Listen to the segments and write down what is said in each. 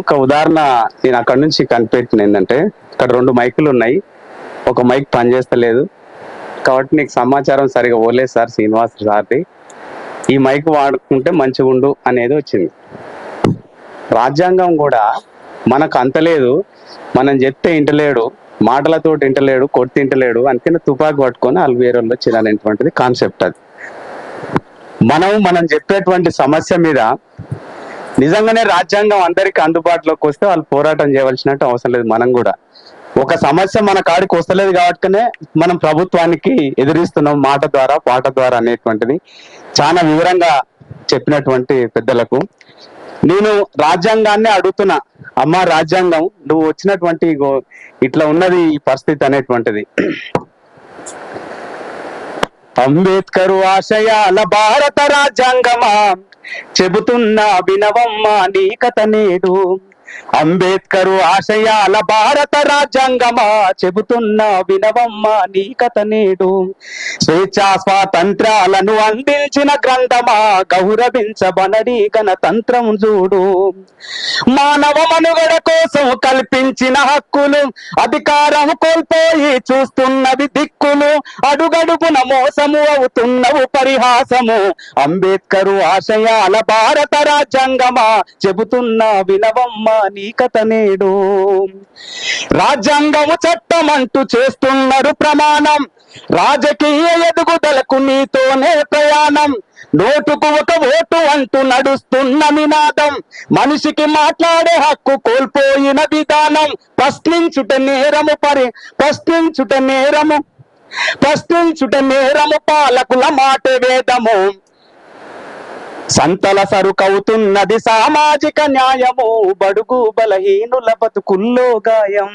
ఒక ఉదాహరణ నేను అక్కడ నుంచి కనిపెట్టిన ఏంటంటే ఇక్కడ రెండు మైకులు ఉన్నాయి. ఒక మైక్ పనిచేస్తలేదు. కాబట్టి నీకు సమాచారం సరిగా పోలేదు సార్ శ్రీనివాస్ సార్ది. ఈ మైక్ వాడుకుంటే మంచిగా ఉండు అనేది వచ్చింది. రాజ్యాంగం కూడా మనకు అంతలేదు మనం చెప్తే ఇంటలేడు మాటలతో ఇంటలేడు కొట్టి ఇంటలేడు అందుకని తుపాకు పట్టుకొని వాళ్ళు వేరే కాన్సెప్ట్ అది. మనం మనం చెప్పేటువంటి సమస్య మీద నిజంగానే రాజ్యాంగం అందరికి అందుబాటులోకి వస్తే వాళ్ళు పోరాటం చేయవలసినట్టు అవసరం లేదు మనం కూడా. ఒక సమస్య మన కాడికి వస్తలేదు కాబట్టినే మనం ప్రభుత్వానికి ఎదిరిస్తున్నాం మాట ద్వారా పాట ద్వారా అనేటువంటిది. చాలా వివరంగా చెప్పినటువంటి పెద్దలకు. నేను రాజ్యాంగాన్ని అడుగుతున్నా. అమ్మ రాజ్యాంగం నువ్వు వచ్చినటువంటి ఇట్లా ఉన్నది ఈ పరిస్థితి అనేటువంటిది. అంబేద్కర్ ఆశయాల భారత రాజ్యాంగమా? చెబుతున్నా వినవమ్మా నీ కథ నేడు. అంబేద్కరు ఆశయాల భారత రాజ్యాంగమా? చెబుతున్నా వినవమ్మ నీ కథ నేడు. స్వేచ్ఛా స్వాతంత్రాలను అందించిన గ్రంథమా? గౌరవించబనడి గణతంత్రం చూడు. మానవ మనుగడ కోసం కల్పించిన హక్కులు అధికారం కోల్పోయి చూస్తున్నవి దిక్కులు అడుగడుగున మోసము అవుతున్నవు పరిహాసము. అంబేద్కరు ఆశయాల భారత రాజ్యాంగమా? చెబుతున్నా వినవమ్మ నీ కథ నేడు రాజ్యాంగము చట్టం అంటూ చేస్తున్నారు ప్రమాణం. రాజకీయ ఎదుగుదలకు నీతోనే ప్రయాణం. నోటుకు ఒక ఓటు అంటూ నడుస్తున్న నినాదం. మనిషికి మాట్లాడే హక్కు కోల్పోయిన విధానం. ప్రశ్నించుట నేరము పరి ప్రశ్నించుట నేరము ప్రశ్నించుట నేరము పాలకుల మాట వేదము. సంతల సరుకవుతున్నది సామాజిక న్యాయము బడుగు బలహీనుల బతుకుల్లో గాయం.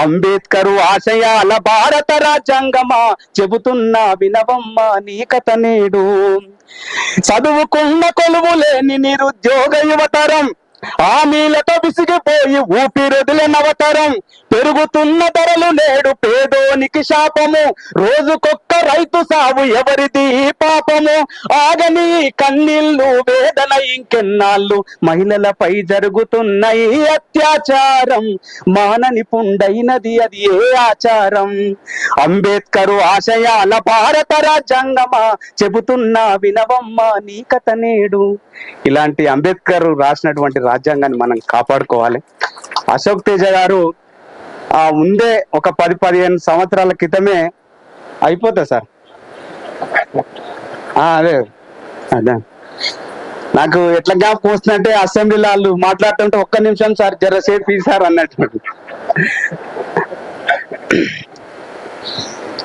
అంబేద్కరు ఆశయాల భారత రాజ్యాంగమా చెబుతున్నా వినవమ్మ నీ కథ నేడు. చదువుకున్న కొలువు లేని నిరుద్యోగ యువతరం హామీలతో విసిగిపోయి ఊపిరొదిలినవతరం పెరుగుతున్న ధరలు నేడు పేదోనికి శాపము రోజుకొక్క రైతు సాగు ఎవరిది? పాపము ఆగని కన్నీళ్ళు వేదన ఇంకెన్నాళ్ళు. మహిళలపై జరుగుతున్న ఈ అత్యాచారం మానని పుండైనది అది ఏ ఆచారం? అంబేద్కరు ఆశయాల భారత రాజ్యాంగమా? చెబుతున్నా వినవమ్మ నీ కథ నేడు. ఇలాంటి అంబేద్కర్ రాసినటువంటి రాజ్యాంగాన్ని మనం కాపాడుకోవాలి. అశోక్ తేజ గారు ఆ ముందే ఒక పది పదిహేను సంవత్సరాల క్రితమే అయిపోతా సార్. ఆ, అదే. అదే. నాకు ఎట్లా జ్ఞాపకం వస్తుందంటే అసెంబ్లీలో వాళ్ళు మాట్లాడుతుంటే ఒక్క నిమిషం సార్ జర సేపు సార్ అన్నట్టు.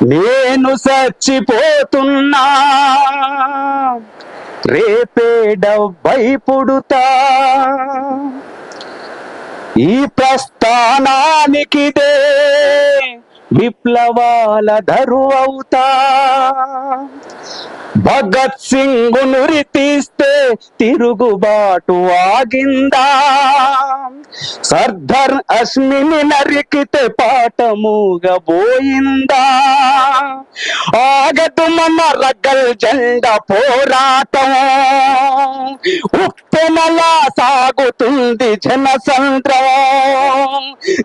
నేను చచ్చిపోతున్నా రేపే డబ్బై పుడుతా. ఈ ప్రస్థానానికిదే విప్లవాల ధరువవుతా. భగత్ సింగ్ నురి తీస్తే తిరుగుబాటు ఆగిందా. సర్దార్ అశ్మిని నరికితే పాఠముగా పోయిందా రగ్గల్ జెండ పోరాటం. ఉప్పుమలా సాగుతుంది జనసంద్రం.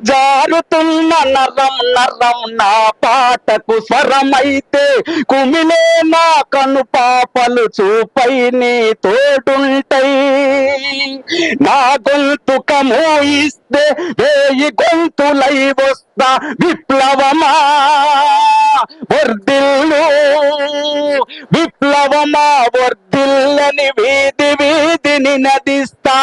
జారుతున్న నరం నరం నా పాటకు స్వరమైతే కుమిలే నా కను పాపలు చూపై నీ తోడుంటాయి నా గొంతుక మోయిస్తే వేయి గొంతులై వస్తా విప్లవమా. వర్దిల్లు విప్లవమా వర్ధిల్లని వీధి వీధిని నదిస్తా.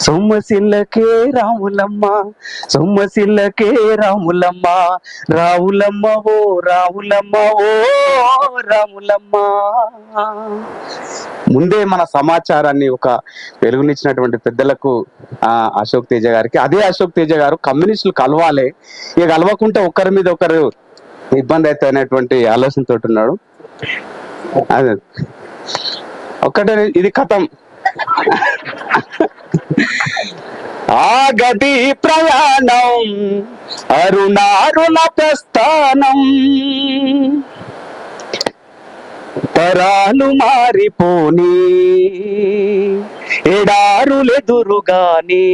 సొమ్మసిల్లకే రాములమ్మ సొమ్మసిల్లకే రాములమ్మ రావులమ్మ ఓ రావులమ్మ ఓ రాములమ్మ ముందే మన సమాచారాన్ని ఒక వెలుగునిచ్చినటువంటి పెద్దలకు ఆ అశోక్ తేజ గారికి అదే అశోక్ తేజ గారు కమ్యూనిస్టులు కలవాలి. ఇక కలవకుంటే ఒకరి మీద ఒకరు ఇబ్బంది అయితే అనేటువంటి ఆలోచనతో ఉన్నాడు అదే. ఒక్కటే ఇది కథం. ఆ ఆగది ప్రయాణం అరుణారుణ ప్రస్థానం. తరాలు మారిపోనీ. ఎడారులెదురుగాని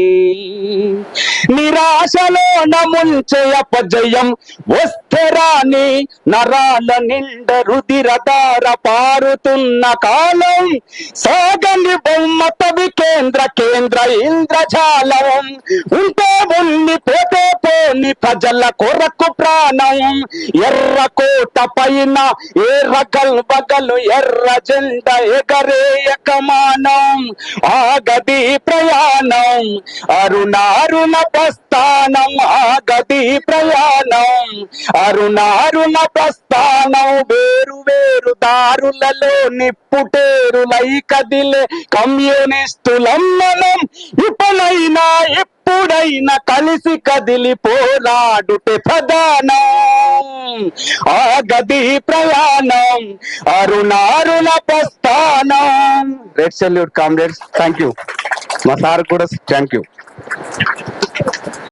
నిరాశలో నముంచే అపజయం వస్తే రాని నరాల నిండ రుదిరదార పారుతున్న కాలం సాగని బొమ్మతవి కేంద్ర కేంద్ర ఇంద్రజాలం. ఉంటే ఉన్ని పోని ప్రజల కొరకు ప్రాణం. ఎర్ర కోట పైన ఎర్ర బగలు ఎర్ర జెండ ఎగరేయక మానం. ఆగది ప్రయాణం. అరుణారుణ ప్రస్థానం ఆగది ప్రయాణం. అరుణారుణ ప్రస్థానం వేరు వేరు దారులలో నిప్పుటేరులై కదిలే కమ్యూనిస్టులం మనం ఇప్పుడైనా ఎప్పుడైనా కలిసి కదిలి పోరాడుటే ప్రధానం ఆగది ప్రయాణం అరుణారుణ ప్రస్థానం. Red salute comrades thank you మా సార్ కూడా థ్యాంక్ యూ